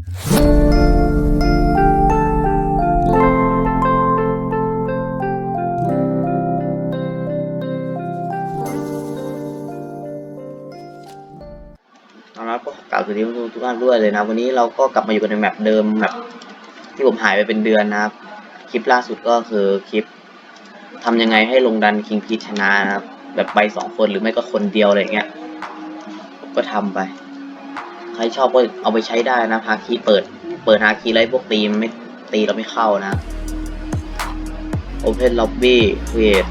เอาละก็กล่าวสวัสดีทุกท่านด้วยเลยนะ วันนี้เราก็กลับมาอยู่กันในแมปเดิมแมปที่ผมหายไปเป็นเดือนนะครับ คลิปล่าสุดก็คือคลิปทำยังไงให้ลงดันคิงพีชนะนะครับ แบบไปสองคนหรือไม่ก็คนเดียวอะไรเงี้ย ก็ทำไป ครชอบก็เอาไปใช้ได้นะฮาคีเปิด เปิดฮาคีไล่พวกตีมไม่ตีเราไม่เข้านะ Open Lobby Create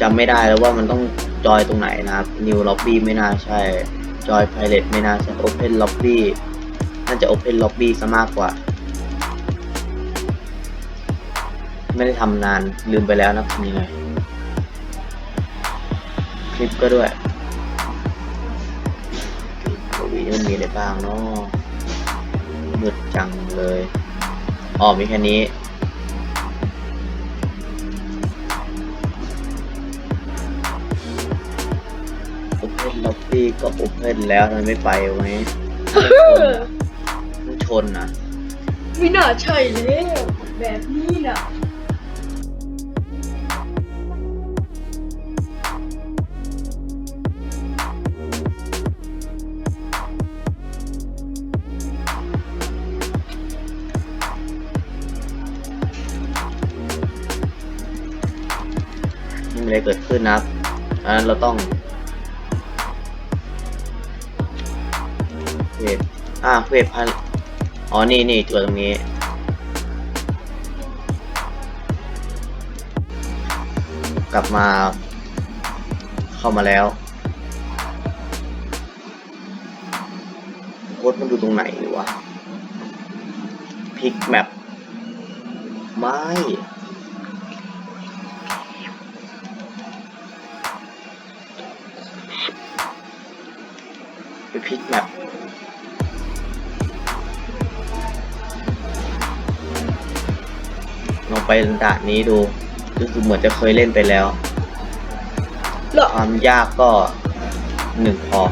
จำไม่ได้แล้วว่ามันต้องจอยตรงไหนนะครับ New Lobby ไม่น่าใช่ จอย Pilot ไม่น่าใช่ Open Lobby น่าจะ Open Lobby ซะมากกว่า ไม่ได้ทำนานลืมไปแล้วนะทำยังไง คลิปก็ด้วย มันมีอะไรบ้างเนาะมืดจังเลยอ๋อมีแค่นี้ Open Lobby ก็ Open แล้วทำไมไม่ไปไหมมันชนนะไม่น่าใช่แล้วแบบนี้น่ะ ขึ้นนะครับอันนั้นเราต้องเวทอ่าเวทพันอ๋อ นี่นี่ตัวตรงนี้ กลับมา เข้ามาแล้วโค้ดมันดูตรงไหนวะพิกแมปไม่ ไปด่านนี้ดูรู้สึกเหมือนจะเคยเล่นไปแล้วเหรอความยากก็หนึ่งพอ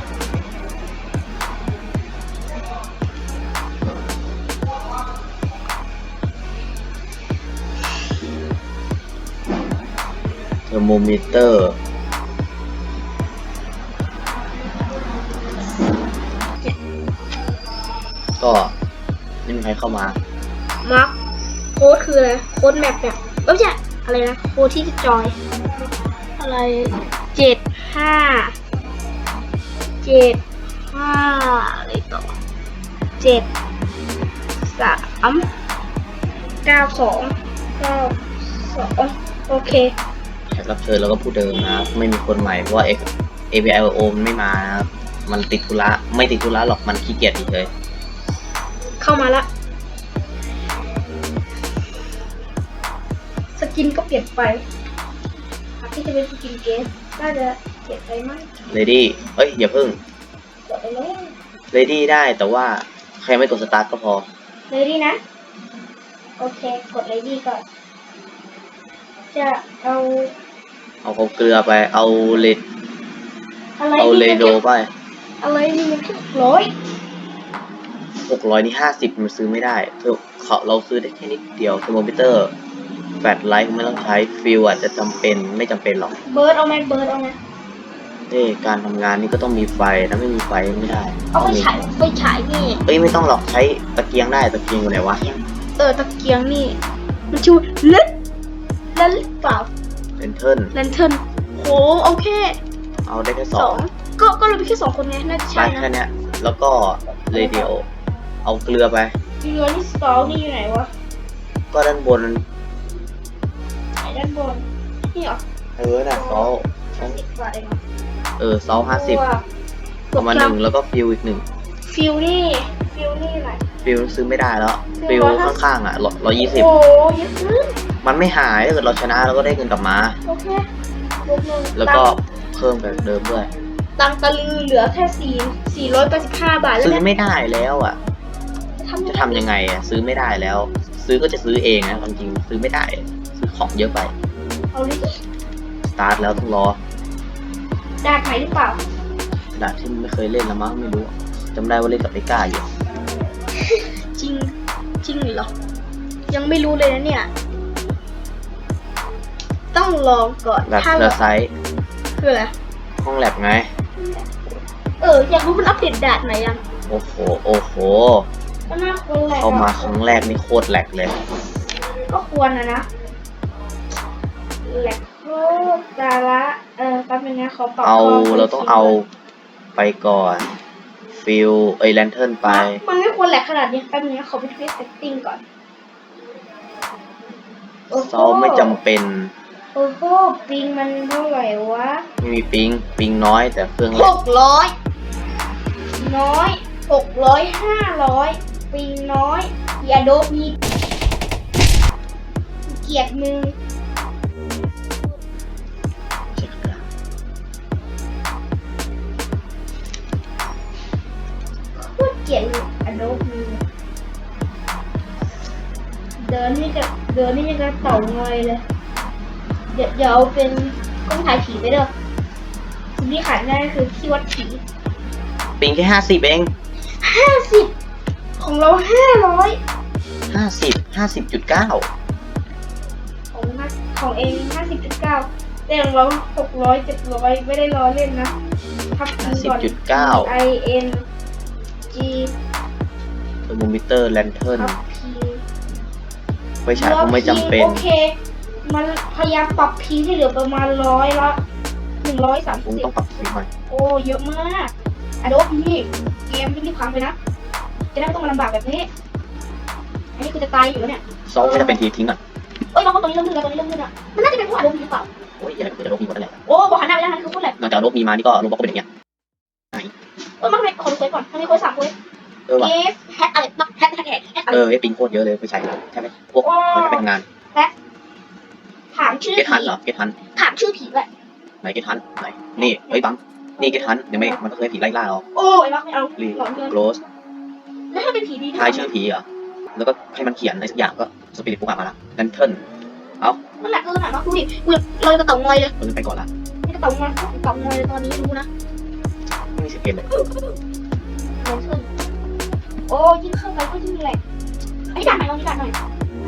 เทอร์โมมิเตอร์ก็ไม่มีใครเข้ามามาร์ค โค้ดคืออะไร โค้ดแมปแบบเอ้ยไม่ใช่อะไรนะ โค้ดที่จอย อะไรเจ็ดห้าเจ็ดห้าอะไรต่อเจ็ดสามเก้าสองเก้าสองโอเคแขกรับเชิญเราก็ผู้เดิมนะครับ ไม่มีคนใหม่เพราะว่า API O มันไม่มานะครับ มันติดธุระ ไม่ติดธุระหรอกมันขี้เกียจเฉยเข้ามาละ กินก็เปลี่ยนไปอาที่จะเป็นสกินเกสน่าจะเปลี่ยนไปมั้งเลดี้เอ้ยอย่าเพิ่งกดไปแล้วเลดี้ได้แต่ว่าใครไม่กดสตาร์ทก็พอเลยดีนะ โอเค กดเลยดีก่อน จะเอาเอาเขาเกลือไปเอาเลดอะไรเอาเลโดไปอะไรนี่มันแค่ร้อยหกร้อยนี่ห้าสิบมันซื้อไม่ได้เธอเขาเราซื้อได้แค่นิดเดียวเทอร์โมมิเตอร์ แฟลชไลท์ไม่ต้องใช้ฟิลอาจจะจำเป็นไม่จำเป็นหรอกเบิร์ดเอาไหมเบิร์ดเอาไหมเอ้การทำงานนี่ก็ต้องมีไฟถ้าไม่มีไฟไม่ได้เอาต้ไปองมีฉายไปฉายนี่ เอ้ยไม่ต้องหรอกใช้ตะเกียงได้ตะเกียงอยู่ไหนวะเออตะเกียงนี่ มันชื่อเล็ดเล็ดหรือเปล่าเลนเทิร์นแลนเทิร์นโหโอเคเอาได้แค่สสอองงก็ก็เราไปแค่สองคนไงน่าจะไปใช่แค่นะเนี้ยแล้วก็เรเดียเอาเกลือไป เรือนี่สตอลนี่อยู่ไหนวะก็ด้านบนไหน ด้านบน นี่เหรอเออน่ะซอลห้าสิบบาทเองเหรอเออซอลห้าสิบตัวประมาณหนึ่งแล้วก็ฟิลอีกหนึ่งฟิลนี่ ฟิลนี่ไหน ฟิลซื้อไม่ได้แล้ว ฟิฟิลล150ข้างๆอะร้อยยี่สิบโอ้ยเยอะขึ้นมันไม่หายถ้าเกิดเราชนะเราก็ได้เงินกลับมา โอเคลบหนึ่งแล้วก็เพิ่มแบบเดิมด้วย ตังค์ตะลือเหลือแค่สี่สี่ร้อยแปดสิบห้าบาทแล้วซื้อเนี่ยไม่ได้แล้วอะทำจะทำยังไงอะ ซื้อไม่ได้แล้ว ซื้อก็จะซื้อเองนะความจริงซื้อไม่ได้ ซื้อของเยอะไป เอาเลยสตาร์ทแล้วต้องรอดาขายหรือเปล่าขนาดที่ไม่เคยเล่นแล้วมั้งไม่รู้จำได้ว่าเล่นกับไอ้ก้าอยู่จริงจริงเหรอ ยังไม่รู้เลยนะเนี่ย ต้องลองก่อนแบบถ้าเธอไซส์คืออะไรห้องแลบไง เอออยากรู้มันอัปเดตด่านไหนยังโอ้โห โอ้โห ก็น่าควรแหละเข้ามาครั้งแรกนี่โคตรแหลกเลย ก็ควรนะนะ แหลกโคตรสาระเออแป๊บนึงนะขอปรับเอาควมเราต้องเอาไปก่อน ฟิลเอ้ยแลนเทิร์นไป มันไม่ควรแหลกขนาดนี้แป๊บนึงนะขอไปเทสเซตติ้งก่อนโอ้โหซอไม่จำเป็น โอ้โหปิงมันเท่าไหร่วะไม่มีปิง ปิงน้อยแต่เครื่องแหลหกกร้อยน้อยหกร้อยห้าร้อยปิงน้อย อย่าโดบมีเกลียดมึง โคตรเกลียดอะโดบมีเดินนี่จะเดินนี่จะกระเต่างอยเลย เดี๋ยวเดี๋ยวเอาเป็นกล้องถ่ายผีไปเด้อสิ่งที่ขาดไม่ได้ก็คือที่วัดผีปิงแค่ห้าสิบเองห้าสิบของเราห้าร้อยห้าสิบห้าสิบจุดเก้าของห้าของเองห้าสิบจุดเก้าแต่ของเราหกร้อยเจ็ดร้อยไม่ได้ล้อเล่นนะทับห้าพีสิบก่อน จุดเก้า I N G เทอร์โมมิเตอร์แลนเทิร์นทับพีไฟฉายก็ไม่จำเป็น โอเค มันพยายามปรับพีที่เหลือประมาณร้อยละหนึ่งร้อยสามผมสิบต้องปรับสีใหม่โอ้เยอะมากอะโดบนี่เกมรีบๆพังไปนะ จะได้ไม่ต้องมาลำบากแบบนี้ อันนี้กูจะตายอยู่แล้วเนี่ย ซอไม่จะเป็นทีทิ้งก่อนเอ้ยน้องคนตรงนี้เริ่มขึ้นแล้วตรงนี้เริ่มขึ้นแล้วมันน่าจะเป็นพวกอะโดบหรือเปล่า โอ้ยอย่าเกิดจะลบมีหมดนั่นแหละโอ้บอกหันหน้าไปด้านนั้นคือพูดแหละนอกจากลบมีมานี่ก็ลบบอกก็เป็นอย่างเงี้ย เออมันไม่ขอดูเควสก่อนมันมีเควสสามเควสเออว่ะเอฟแฮกอะไรมักแฮกแฮกแฮกแฮกอะไรเออไอ้ปิงโคตรเยอะเลยไฟฉายใช่ไหมพวกมันจะไปทำงานถามชื่อเกทันผีเหรอเกทันถามชื่อผีด้วยไหนเกทันไหนนี่เฮ้ยบังนี่เกทันเดี๋ยวไม่มันก็เคยผีไล่ล่าเราโอ้ยมักไม่เอารีหลอนเกินโรสแล้วถ้าเป็นผีดีทายชื่อผีเหรอแล้วก็ให้มันเขียนอะไรสักอย่างก็สปิริตปุ๊บมาละแลนเทิร์นมันหนักเกินขนาดว่าดูดิกูเราจะเต่างอยเลยเออไปก่อนละนี่จะเต่างอยเต่างอยเลยตอนนี้รู้นะไม่มี สิบเกมเลยเงินขึ้นโอ้ยิ่งเข้าไปก็ยิ่งแหลกไอ้ด่านไหนลองนี่ด่านหน่อย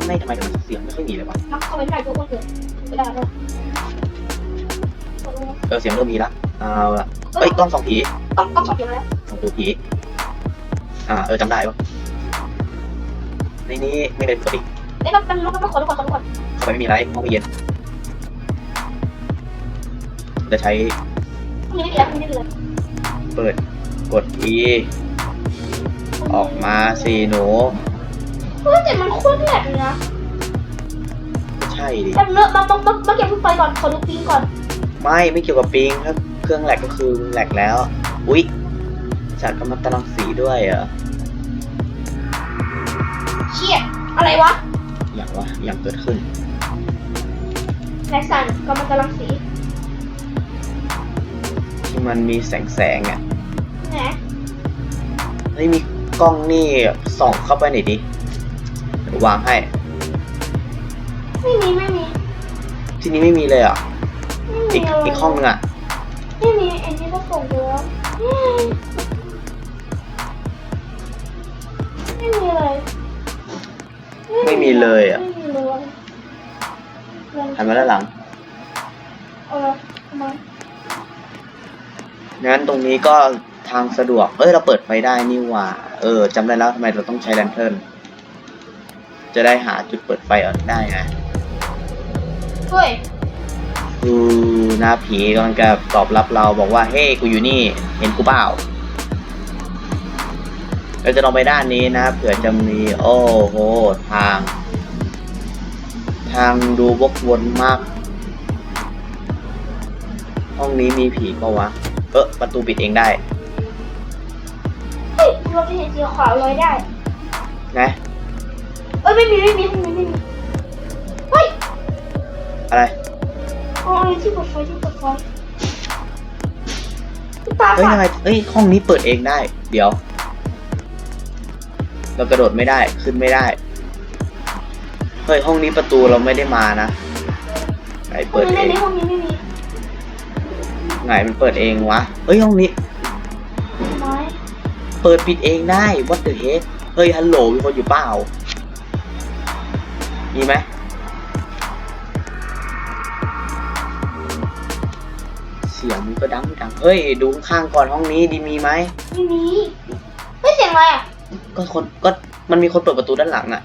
ไม่ทำไมมันเสียงไม่ค่อยมีเลยวะมักเข้าไปไม่ได้ตัวอ้วนเกินไม่ได้เลยเออเสียงเริ่มมีละเอาละเอ้ยกล้องสองผีต้องต้องสอบเดียวแล้วสองตัวผีอ่าเออจำได้ปะในนี้ไม่ได้ปกติเอ้ยมันมันมันขอดูก่อนขอดูก่อนเข้าไปไม่มีไรห้องไม่เย็นจะใช้พรุ่งนี้ไม่ดีแล้วพรุ่งนี้ไม่ดีเลย เปิดกด E ออกมาสิหนูเฮ้ยแต่มันโคตรแหลกเลยนะก็ใช่ดิแบบเนื้อมามามามาเก็บทุกไฟก่อน ขอดูปิงก่อน ไม่ไม่เกี่ยวกับปิงถ้าเครื่องแหลกก็คือแหลกแล้ว อุ๊ยจัดกำลังตารางสีด้วยเหรอเชี่ยอะไรวะ อย่างวะอย่างเกิดขึ้นแม็กซันกำลังกำลังสี ที่มันมีแสงแสงๆอะแหมเฮ้ยมีกล้องนี่ส่องเข้าไปหน่อยดิเดี๋ยววางให้ ไม่มีไม่มีที่นี้ไม่มีเลยเหรอะไม่อีมีกเลยอีกห้องนึงอะไม่มีไอ้นี่ก็ส่งไปแล้วไม่มีเลยไม่มีเลยอะไม่มีเลยหันมาด้านหลัง เออทำไม งั้นตรงนี้ก็ทางสะดวก เอ้ย เราเปิดไฟได้นี่หว่า เออจำได้แล้วทำไมเราต้องใช้แลนเทิร์นจะได้หาจุดเปิดไฟออกได้ไงเฮ้ยคือหน้าผีกำลังจะตอบรับเราบอกว่าเฮ้ยกูอยู่นี่ เห็นกูเปล่าเราจะลองไปด้านนี้นะเผื่อจะมีโอ้โหทาง ทางดูวกวนมาก ห้องนี้มีผีก็วะ เออประตูปิดเองได้เฮ้ยเราจะเห็นสีขาวลอยได้ นะเอ้ยไม่มีไม่มีไม่มีไม่มีเฮ้ยอะไรอ๋อที่เปิดไฟที่เปิดไฟตาเฮ้ยฝาดยังไงเฮ้ยห้องนี้เปิดเองได้ เดี๋ยว เรากระโดดไม่ได้ขึ้นไม่ได้เฮ้ยห้องนี้ประตูเราไม่ได้มานะไหนเปิดห้องเอนี้งห้องนี้ไม่มี ไงมันเปิดเองวะเฮ้ยห้องนี้ไม้เปิดปิดเองได้ what the heck เฮ้ยฮัลโหลมีคนอยู่เปล่า มีไหมเสียงมันก็ดังดังเฮ้ย ดูข้างๆก่อนห้องนี้ดีมีไหมไม่มีไม่เสียงอะไรอะก็คนก็มันมีคนเปิดประตูด้านหลังอะ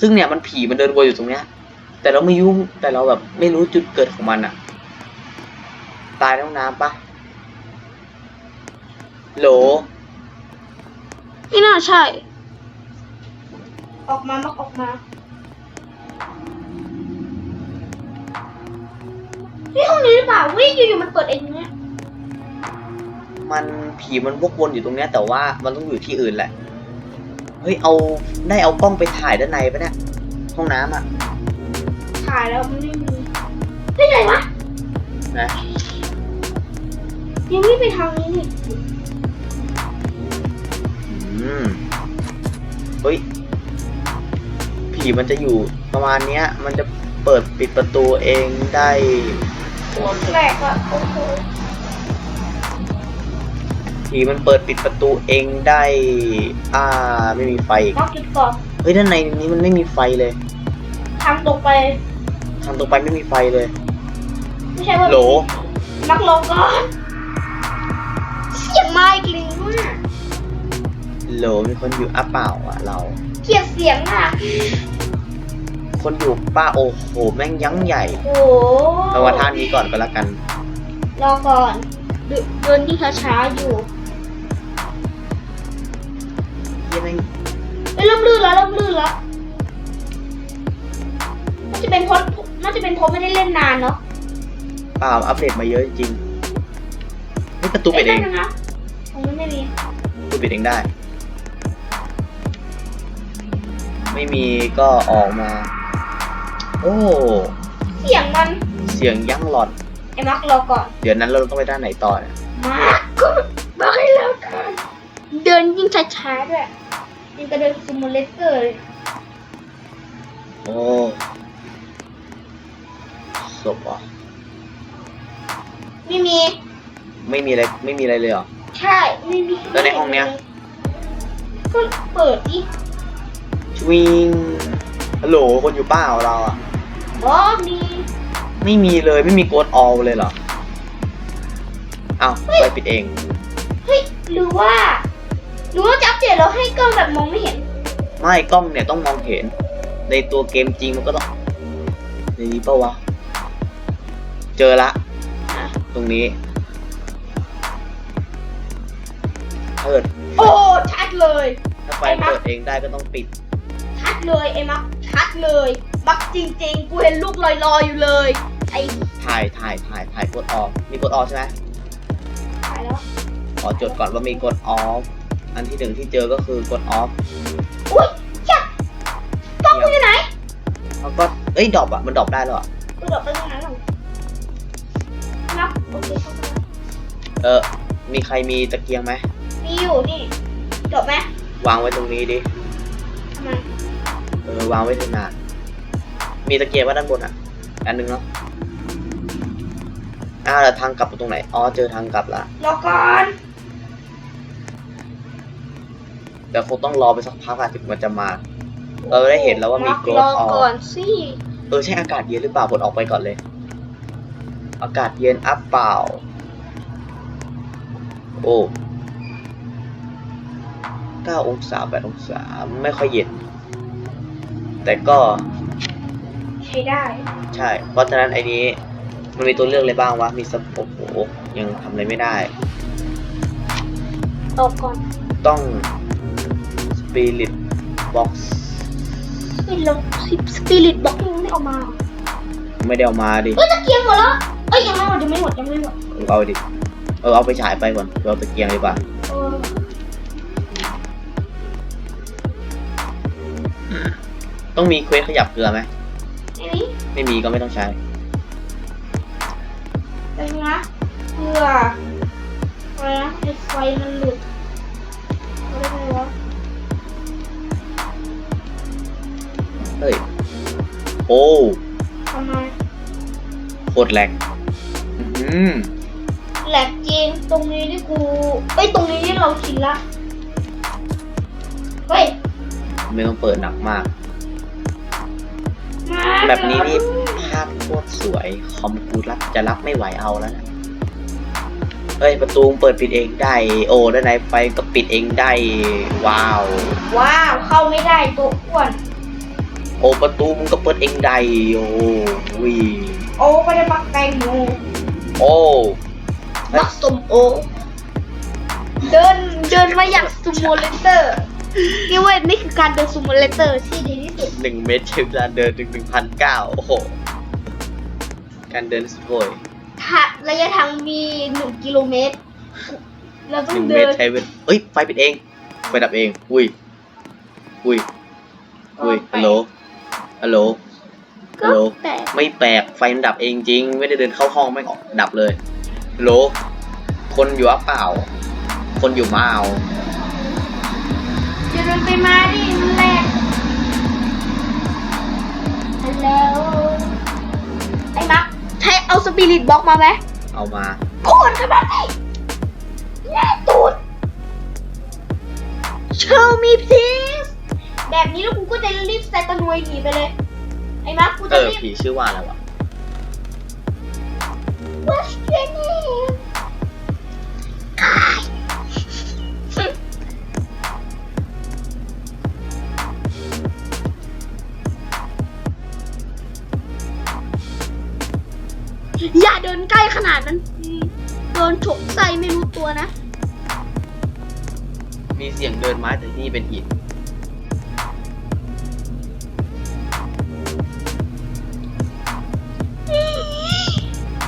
ซึ่งเนี่ยมันผีมันเดินวนอยู่ตรงเนี้ย แต่เราไม่ยุ่งแต่เราแบบไม่รู้จุดเกิดของมันอะ ตายในห้องน้ำปะโหล ไม่น่าใช่ ออกมามักออกมา นี่ห้องนี้หรือเปล่าเฮ้ยอยู่ๆมันเปิดเองเนี่ยมันผีมันวกวนอยู่ตรงเนี้ยแต่ว่ามันต้องอยู่ที่อื่นแหละ เฮ้ยเอาได้เอากล้องไปถ่ายด้านในปะเนี่ยห้องน้ำอะถ่ายแล้วมันไม่มีเฮ้ยไหนวะนะ ยังไม่ไปทางนี้นี่อืมเฮ้ย ผีมันจะอยู่ประมาณเนี้ย มันจะเปิดปิดประตูเองได้แปลกอะโอ้โหผีมันเปิดปิดประตูเองได้ อ่า ไม่มีไฟอีกมักจุดก่อนเฮ้ยด้านในนี้มันไม่มีไฟเลยทางตรงไป ทางตรงไปไม่มีไฟเลย ไม่ใช่ว่าโหลมักลงก่อน เสียงไม้กลิงมากโหลมีคนอยู่อะเปล่าอะเรา เกลียดเสียงอะคนอยู่ป้าโอ้โหแม่งยั้งใหญ่โอ้โหเอาว่าท่านนี้ก่อนก็แล้วกัน รอก่อนเดินเดินที่ช้าๆอยู่เหี้ยังไงเอ้ยเริ่มลื่นแล้วเริ่มลื่นแล้วน่าจะเป็นเพราะน่าจะเป็นเพราะไม่ได้เล่นนานเนาะเปล่าอัปเดตมาเยอะจริงๆนี่ประตูปิดเองยได้นะของมัน ไม่มีประตูปิดเองได้ ไม่มีก็ออกมา โอ้ เสียงมันเสียงยั้งหลอนไอ้มักรอก่อนเดี๋ยวนั้นเราต้องไปด้านไหนต่อเนี่ยมาก็บอกให้แล้วกันเดินยิ่งช้าๆด้วยยิ่งกระเดินซิมูเลเตอร์เลยโอ้ศพเหรอะไม่มีไม่มีอะไรไม่มีอะไรเลยเหรอ ใช่ไม่มีแล้วในห้องเนี้ยก็เปิดดิชวิงฮัลโหลคนอยู่เปล่าเราอะบอกมีไม่มีเลยไม่มีโกดออลเลยเหรออ้าวไปปิดเองเฮ้ยหรือว่าหรือว่าจะอัปเดตแล้วให้กล้องแบบมองไม่เห็น ไม่กล้องเนี่ยต้องมองเห็น ในตัวเกมจริงมันก็ต้องในนี้ปะวะ เจอละ ตรงนี้ เปิด โอ้ชัดเลย ถ้าไฟเปิดเองได้ก็ต้องปิด ชัดเลยไอ้มักชัดเลยมักจริงๆ กูเห็นลูกลอยๆอยู่เลย ไอ้ถ่ายถ่ายถ่ายถ่ายกดออฟมีกดออฟใช่ไหมตายแล้วขอจดก่อนว่ามีกดออฟ อันที่หนึ่งที่เจอก็คือกดออฟอุ้ยชัดกล้องกูอยู่ไหนแล้วก็เอ้ยดรอปอะ มันดรอปได้แล้วอะกูดอกไปตรงนั้นหรอนับโอเคเข้ามาเออ มีใครมีตะเกียงไหม มีอยู่นี่ดอกไหมวางไว้ตรงนี้ดิ ทำไมเออวางไว้นานๆมีตะเกียงไว้ด้านบนอะ อันหนึงเนาะอ้าวแล้วทางกลับตรงไหน อ๋อเจอทางกลับละรอก่อนแต่คงต้องรอไปสักพักอะถึงมันจะมา เราได้เห็นแล้วว่ามีกโกรรธอออก่อกนสิเออใช่อากาศเย็นหรือเปล่ากดออกไปก่อนเลย อากาศเย็นอัพเปล่า โอ้ เก้าองศาแปดองศาไม่ค่อยเย็น แต่ก็ใช้ได้ ใช่ เพราะฉะนั้นไอ้นี้มันมีตัวเลือกอะไรบ้างวะ มีสโอ้โหยังทำอะไรไม่ได้ออกก่อน ต้อง Spirit Box ไม่ลงสปิริตบล็อกยังไม่เออกมาเหรอไม่ได้เอามาดิ เอ้ยตะเกียงหมดแล้ว เอ้ยยังไม่หมดยังไม่หมดยังไม่หมด เอาดิ เออเอาไปฉายไปก่อนเราตะเกียงดีกว่า ต้องมีเควสขยับเกลือไหมไอ้นี่ไม่มีก็ไม่ต้องใช้เป็นไงเพื่ออะไรนะไอ้ไฟมันหลุดอะไรไงวะเฮ้ยโอ้ทำไมโคตรแหลกอื้อหือแหลกจริงตรงนี้ที่กูเอ้ยตรงนี้ที่เราชินละเฮ้ยไม่ต้องเปิดหนักมากมา แบบนี้นี่ภาพโคตรสวยคอมกูรับจะรับไม่ไหวเอาแล้วนะเฮ้ยประตูมึงเปิดปิดเองได้โอ้ด้านในไฟก็ปิดเองได้ ว้าว ว้าวเข้าไม่ได้ตัวอ้วนโอ้ประตูมึงก็เปิดเองได้โอ้วิโอ้ไม่ได้ปักแตงโมโอ้บักสมโอเดินเดินมาอย่างซูโมเลเตอร์ นี่เว้ยนี่คือการเดินซูโมเลเตอร์ที่ดีที่สุดหนึ่งเมตรใช้เวลาเดินถึงหนึ่งพันเก้าโอ้โห การเดินสุดโหยถ้าระยะทางมีหนึ่งกิโลเมตร เราต้หองนึ่งเมเดิตรนใช้เวลาเอ้ย ไฟปิดเอง ไฟดับเอง อุ้ย อุ้ย อุ้ยฮัลโหลฮัลโหลก็ฮัลโหล แต่ไม่แปลกไฟมันดับเองจริง ไม่ได้เดินเข้าห้องไม่ออกดับเลยฮัลโหลคนอยู่อะเปล่า คนอยู่มาเอา จะเดินไปมาดิมันแหลกฮัลโหลไอ้มักใช้เอาสปิริตบ็อกมาไหมเอามาโคตรขนาดไหนแน่ตูด Show me please แบบนี้แล้วกูก็จะรีบใส่ตะนวยหนีไปเลย ไอ้มักกูเอจะอรีบ ผีชื่อว่าอะไรวะ What's your name อย่าเดินใกล้ขนาดนั้นโดนฉกใส่ไม่รู้ตัวนะ มีเสียงเดินไม้แต่ที่นี่เป็นหิน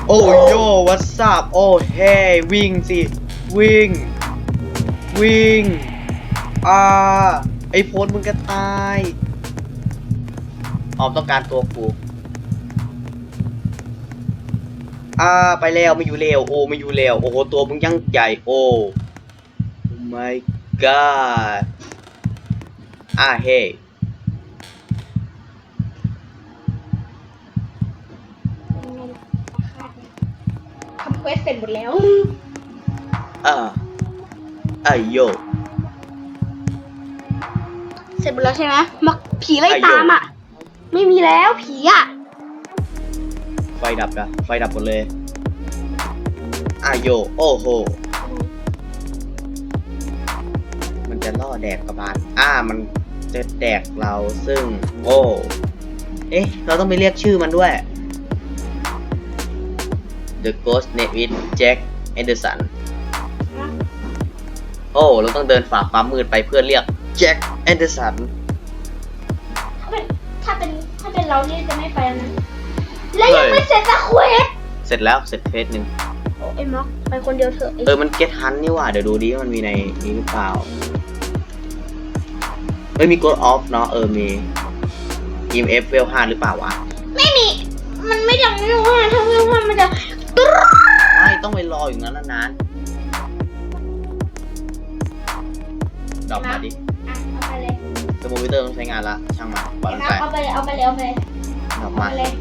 โอ้โยวัสซับโอ้เฮ้วิ่งสิวิ่ง วิ่งอ่าไอโฟนมึงก็ตายออมต้องการตัวกู อ่าไปแล้วไม่อยู่แล้วโอ้ไม่อยู่แล้วโอ้โหตัวมึงยังใหญ่โอ้ my god อ่าเฮ้ทำเควสเสร็จหมดแล้ว อ่าอ่าโยเสร็จหมดแล้วใช่ไหมมักผีไล่ไอ้โยตามอะ ไม่มีแล้วผีอะ ไฟดับนะไฟดับหมดเลยอ่าโยโอ้โห มันจะล่อแดกกระบาลอ่ามันจะแดกเราซึ่ง โอ้เอ๊ะ เราต้องไปเรียกชื่อมันด้วย The Ghost Name is Jack Anderson โอ้ เราต้องเดินฝ่าความมืดไปเพื่อเรียก Jack Anderson ถ้าเป็นถ้าเป็นถ้าเป็นเรานี่จะไม่ไปแล้วนะ และยังไม่เสร็จสักเควสเสร็จแล้วเสร็จเฟสหนึ่งโอ้ไอ้ม็อกไปคนเดียวเถอะไอ้เออมันเก็ตฮันนี่หว่าเดี๋ยวดูดิว่ามันมีในนี้หรือเปล่าเอ้ยมีกดออฟเนาะเออมี EMF เวล5หรือเปล่าวะไม่มี มันไม่ดังไม่รู้ว่าถ้าไม่รู้ว่ามันจะตุ๊ดไม่ต้องไปรออยู่นั้นนานๆดรอปมาดิอะเอาไปเลยเทอร์โมมิเตอร์ต้องใช้งานละช่างมาปล่อยไอ้มันม็อกไปเอาไปเลยเอาไปเลยเอาไปเลยดรอปเอามาไปเลย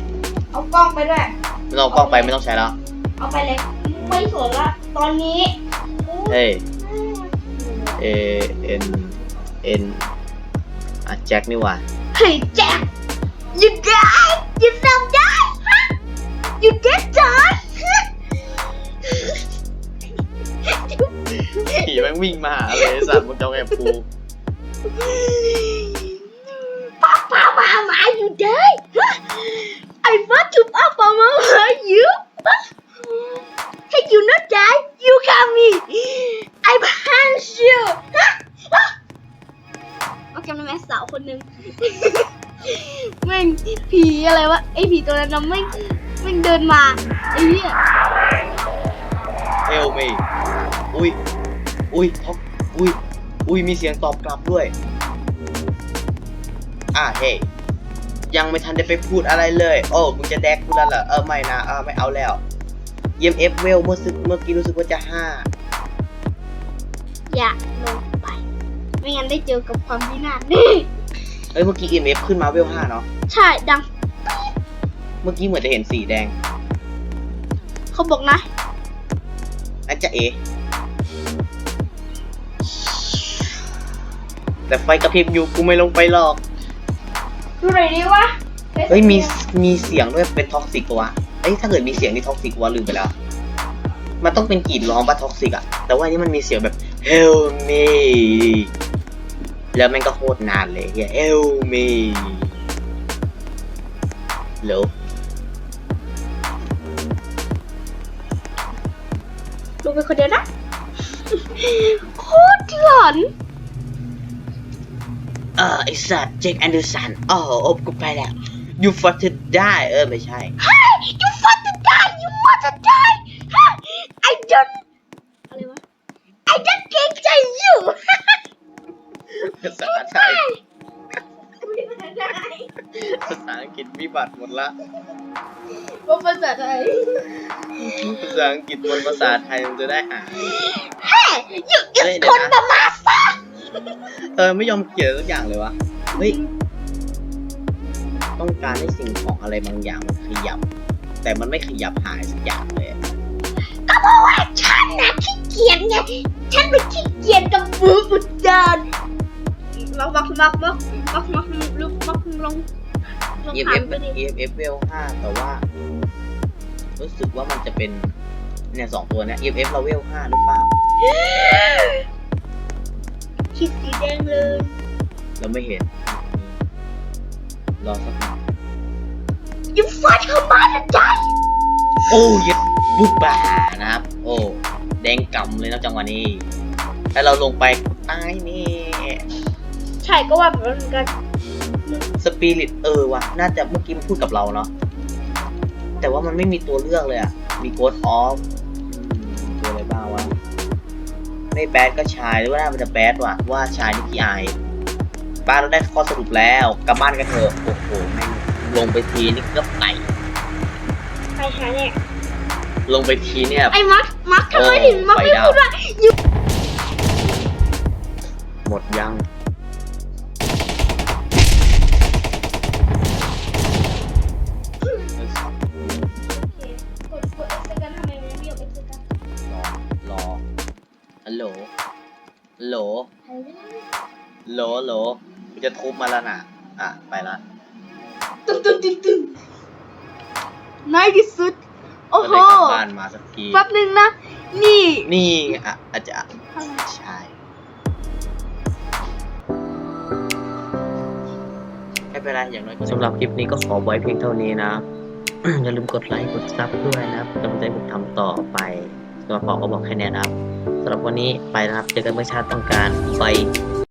เอากล้องไปด้วย ไม่ต้องเอากล้องไปไม่ต้องใช้แล้ว เอาไปเลย ไม่สนละตอนนี้เฮ้ย A N N อะแจ็คนี่หว่า เฮ้ยแจ็ค you die you some die ฮะ you dead die ผีแม่งวิ่งมาหาเลยไอ้สัตว์มึงจะเอาไงกับกู ป้าป้ามาหมา you die ฮะ I want to ป้าป้ามาหา you Hey you not die you come me I punch you ฮะฮะโอเคแม่สาวคนหนึ่งแม่งผีอะไรวะไอผีตัวนั้นนะแม่งแม่งเดินมาไอ้เหี้ย Help me อุ้ย อุ้ยท็อปอุ้ย อุ้ย มีเสียงตอบกลับด้วย อ่าเฮ้ ยยังไม่ทันได้ไปพูดอะไรเลย โอ้มึงจะแดกกูแล้วเหรอ เออไม่นะ เออไม่เอาแล้ว EMF เวลเมื่อสึกเมื่อกี้รู้สึกว่าจะห้าอย่าลงไป ไม่งั้นได้เจอกับความพินาศนี่ เอ้ยเมื่อกี้ EMF ขึ้นมาเวลห้าเนาะ ใช่ดัง เมื่อกี้เหมือนจะเห็นสีแดงเขาบอกนะอันจะเอ แต่ไฟกระพริบอยู่กูไม่ลงไปหรอก ดูหน่อยดิวะเฮ้ยมีมีเสียงด้วยเป็นท็อกซิกวะเอ้ยถ้าเกิดมีเสียงนี่ท็อกซิกวะลืมไปแล้ว มันต้องเป็นกรีดร้องปะท็อกซิกอะแต่ว่าอันนี้มันมีเสียงแบบ help me แล้วแม่งก็โคตรนานเลยเฮีย help me เหลวลงไปคนเดียวนะ โคตรหลอนเออไอสัตว์เจคแอนเดอร์สันอ๋ออบกูไปแล้ว you fuck to die เออไม่ใช่ Hey you want to die you want to die Hey I don't อะไรวะ I don't เกรงใจ you ภาษาไทย ภาษาอังกฤษวิบัติหมดละ ว่าภาษาไทย ภาษาอังกฤษบนภาษาไทยมันจะได้หา Hey you เฮ้ย is เดี๋ยวคนนะประมาทซะ เออไม่ยอมเขียนสักอย่างเลยวะ เฮ้ย ต้องการให้สิ่งของอะไรบางอย่างมันขยับ แต่มันไม่ขยับหายสักอย่างเลย ก็เพราะว่าฉันนะขี้เกียจไง ฉันไปขี้เกียจกับมือบุดเดินมักมักมักมักมักมักลุกมักลงลง EMF ผ่านไปมัน EMF เวลห้าแต่ว่า รู้สึกว่ามันจะเป็นเนี่ยสองตัวเนี้ย EMF เราเวลห้าหรือเปล่า คิดสีแดงเลย เราไม่เห็น รอสักหน่อยยิ่งฟาดเข้ามานะใจโอ้ยดบุกบ่านะครับ โอ้ แดงกำเลยนะจังหวะนี้ ถ้าเราลงไปตายนี่ใช่ก็ว่าแบบนั้นเหมือนกันสปิริตเออว่ะน่าจะเมื่อกี้มันพูดกับเราเนาะ แต่ว่ามันไม่มีตัวเลือกเลยอะมีโกดออฟตัวอะไรบ้างวะ ไม่แบดก็ชายหรือว่าน่ามันจะแบดว่ะว่าชายนี่พี่ไอายป้าเราได้ข้อสรุปแล้วกลับบ้านกันเถอะโอ้โหแม่งลงไปทีนี่ก็ไต่ใครหาเนี่ยลงไปทีเนี่ยไอ้มักมักทำไมโอ้ถึงมักไม่ไฟดับพูดว่าอยู่หมดยัง จะทุบมาแล้วนะอะ ไปละตึ้งตึ้งตึ้งตึ้งในที่สุด โอ้ก็โหได้กลับบ้านมาสักทีแป๊บนึงนะ นี่นี่ไงอะอาจจะใช่ไม่เป็นไรอย่างน้อยสำหรับคลิปนี้ก็ขอไว้เพียงเท่านี้นะ อย่าลืมกดไลค์กดซับด้วยนะครับกำลังใจผมทำต่อไปสำหรับปอก็บอกแค่เนี้ยนะครับสำหรับวันนี้ไปนะครับ เจอกันเมื่อชาติต้องการไป